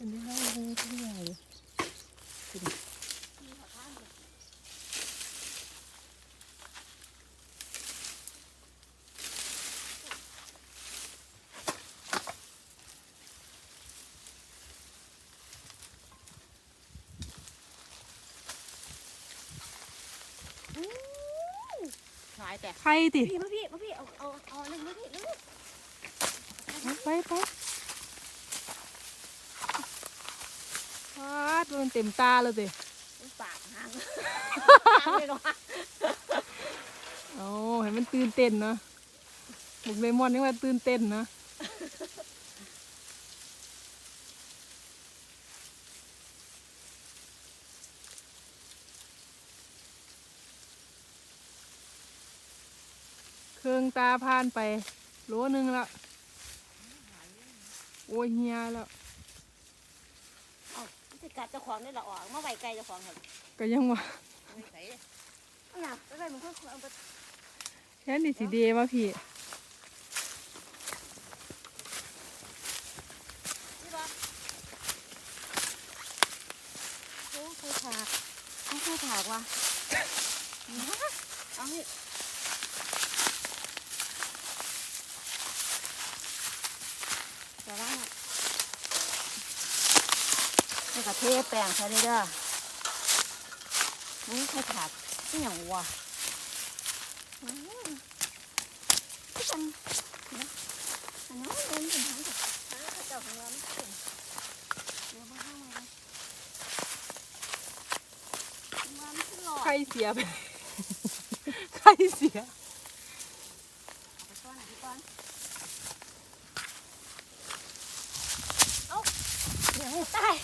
เป็นได้ให้ให้ที่ใหญ่เลยหายแต่ใครติพี่มาพี่มาพี่เอาเอาเอาหนึ่งมาพี่ลูกไปไปพา ดมันเต็มตาเลยติปากหางหางเลยเนาะโอ้เห็นมันตื่นเต้นเนาะบุกเลมอนนี่ว่าตื่นเต้นเนาะเครื่องตาผ่านไปโลหนึงและโอ้ยเฮียแล้ว เอาจะกัดเจ้าของได้ละออกมาไว้ไกลเจ้าของเหรอก็ยังว่าไม่ใส่เอาหนักไปไว้มันค่อยๆเอาไปแค่นี้สิเดมาพี่นี่บ่โอ้เคยถากเอาเคยถากว่ะเอานี่แต่ว่าน่ะ นี่ก็เทแป้งใส่เลยเด้อนี่เคยถากนี่อย่างวะอืมที่กันนะอันนั้นเองเป็นทางกับหาเจ้าของเราไม่เป็นเดี๋ยวมาห้างมามาไม่ขึ้นหลอดใครเสียไป ใครเสียเอาไปก้อนอะพี่ก้อนเอ้าเดี๋ยวตาย